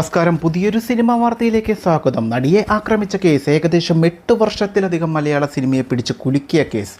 നമസ്കാരം. പുതിയൊരു സിനിമാ വാർത്തയിലേക്ക് സ്വാഗതം. നടിയെ ആക്രമിച്ച കേസ് ഏകദേശം എട്ട് വർഷത്തിലധികം മലയാള സിനിമയെ പിടിച്ച് കുലുക്കിയ കേസ്.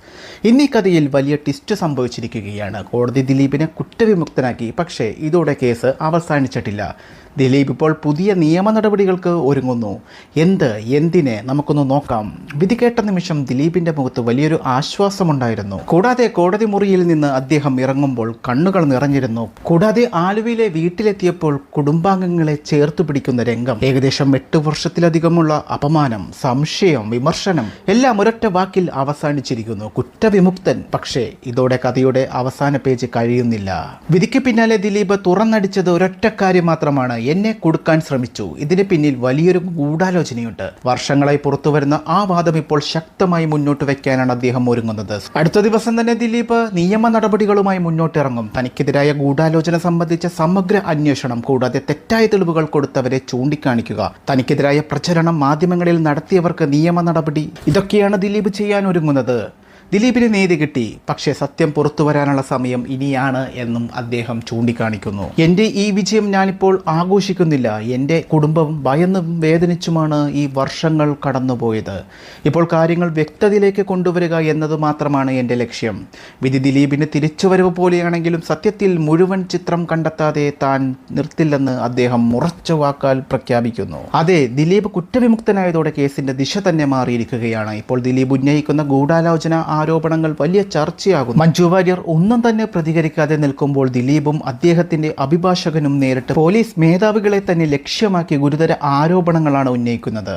ഇന്നീ കഥയിൽ വലിയ ട്വിസ്റ്റ് സംഭവിച്ചിരിക്കുകയാണ്. കോടതി ദിലീപിനെ കുറ്റവിമുക്തനാക്കി. പക്ഷേ ഇതോടെ കേസ് അവസാനിച്ചിട്ടില്ല. ദിലീപ് ഇപ്പോൾ പുതിയ നിയമ നടപടികൾക്ക് ഒരുങ്ങുന്നു. എന്ത് എന്തിനെ നമുക്കൊന്ന് നോക്കാം. വിധി കേട്ട നിമിഷം ദിലീപിന്റെ മുഖത്ത് വലിയൊരു ആശ്വാസമുണ്ടായിരുന്നു. കൂടാതെ കോടതി മുറിയിൽ നിന്ന് അദ്ദേഹം ഇറങ്ങുമ്പോൾ കണ്ണുകൾ നിറഞ്ഞിരുന്നു. കൂടാതെ ആലുവയിലെ വീട്ടിലെത്തിയപ്പോൾ കുടുംബാംഗങ്ങളെ ചേർത്തു പിടിക്കുന്ന രംഗം ഏകദേശം എട്ട് വർഷത്തിലധികമുള്ള അപമാനം സംശയം വിമർശനം എല്ലാം ഒരൊറ്റ വാക്കിൽ അവസാനിച്ചിരിക്കുന്നു. കുറ്റവിമുക്തൻ. പക്ഷേ ഇതോടെ കഥയുടെ അവസാന പേജ് കഴിയുന്നില്ല. വിധിക്ക് പിന്നാലെ ദിലീപ് തുറന്നടിച്ചത് ഒരൊറ്റ കാര്യം മാത്രമാണ്. എന്നെ കൊടുക്കാൻ ശ്രമിച്ചു. ഇതിന് പിന്നിൽ വലിയൊരു ഗൂഢാലോചനയുണ്ട്. വർഷങ്ങളായി പുറത്തുവരുന്ന ആ വാദം ഇപ്പോൾ ശക്തമായി മുന്നോട്ട് വയ്ക്കാനാണ് അദ്ദേഹം ഒരുങ്ങുന്നത്. അടുത്ത ദിവസം തന്നെ ദിലീപ് നിയമ നടപടികളുമായി മുന്നോട്ടിറങ്ങും. തനിക്കെതിരായ ഗൂഢാലോചന സംബന്ധിച്ച സമഗ്ര അന്വേഷണം കൂടാതെ തെറ്റായ തെളിവുകൾ കൊടുത്തവരെ ചൂണ്ടിക്കാണിക്കുക. തനിക്കെതിരായ പ്രചരണം മാധ്യമങ്ങളിൽ നടത്തിയവർക്ക് നിയമ നടപടി. ഇതൊക്കെയാണ് ദിലീപ് ചെയ്യാൻ ഒരുങ്ങുന്നത്. ദിലീപിന് നീതി കിട്ടി. പക്ഷേ സത്യം പുറത്തു വരാനുള്ള സമയം ഇനിയാണ് എന്നും അദ്ദേഹം ചൂണ്ടിക്കാണിക്കുന്നു. എന്റെ ഈ വിജയം ഞാനിപ്പോൾ ആഘോഷിക്കുന്നില്ല. എന്റെ കുടുംബം ഭയന്നും വേദനിച്ചുമാണ് ഈ വർഷങ്ങൾ കടന്നുപോയത്. ഇപ്പോൾ കാര്യങ്ങൾ വ്യക്തതയിലേക്ക് കൊണ്ടുവരിക എന്നത് മാത്രമാണ് എന്റെ ലക്ഷ്യം. വിധി ദിലീപിന് തിരിച്ചുവരവ് പോലെയാണെങ്കിലും സത്യത്തിൽ മുഴുവൻ ചിത്രം കണ്ടെത്താതെ താൻ നിർത്തില്ലെന്ന് അദ്ദേഹം ഉറച്ച വാക്കാൽ പ്രഖ്യാപിക്കുന്നു. അതെ ദിലീപ് കുറ്റവിമുക്തനായതോടെ കേസിന്റെ ദിശ തന്നെ മാറിയിരിക്കുകയാണ്. ഇപ്പോൾ ദിലീപ് ഉന്നയിക്കുന്ന ഗൂഢാലോചന ആരോപണങ്ങൾ വലിയ ചർച്ചയാകുന്നു. മഞ്ജു വാര്യർ ഒന്നും തന്നെ പ്രതികരിക്കാതെ നിൽക്കുമ്പോൾ ദിലീപും അദ്ദേഹത്തിന്റെ അഭിഭാഷകനും നേരിട്ട് പോലീസ് മേധാവികളെ തന്നെ ലക്ഷ്യമാക്കി ഗുരുതര ആരോപണങ്ങളാണ് ഉന്നയിക്കുന്നത്.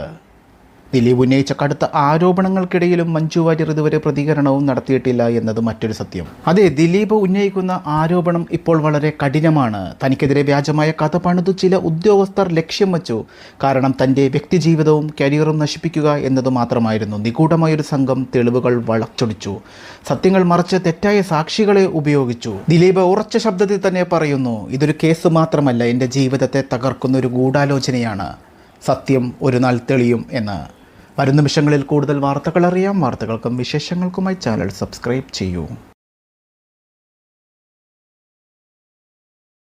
ദിലീപ് ഉന്നയിച്ച കടുത്ത ആരോപണങ്ങൾക്കിടയിലും മഞ്ജു വാര്യർ ഇതുവരെ പ്രതികരണവും നടത്തിയിട്ടില്ല എന്നത് മറ്റൊരു സത്യം. അതെ ദിലീപ് ഉന്നയിക്കുന്ന ആരോപണം ഇപ്പോൾ വളരെ കഠിനമാണ്. തനിക്കെതിരെ വ്യാജമായ കഥ പണിതു ചില ഉദ്യോഗസ്ഥർ ലക്ഷ്യം വച്ചു. കാരണം തന്റെ വ്യക്തിജീവിതവും കരിയറും നശിപ്പിക്കുക എന്നത് മാത്രമായിരുന്നു. നിഗൂഢമായൊരു സംഘം തെളിവുകൾ വളച്ചൊടിച്ചു. സത്യങ്ങൾ മറിച്ച് തെറ്റായ സാക്ഷികളെ ഉപയോഗിച്ചു. ദിലീപ് ഉറച്ച ശബ്ദത്തിൽ തന്നെ പറയുന്നു ഇതൊരു കേസ് മാത്രമല്ല എന്റെ ജീവിതത്തെ തകർക്കുന്ന ഒരു ഗൂഢാലോചനയാണ്. സത്യം ഒരു നാൾ തെളിയും എന്ന്. വരും നിമിഷങ്ങളിൽ കൂടുതൽ വാർത്തകൾ അറിയാം. വാർത്തകൾക്കും വിശേഷങ്ങൾക്കുമായി ചാനൽ സബ്സ്ക്രൈബ് ചെയ്യൂ.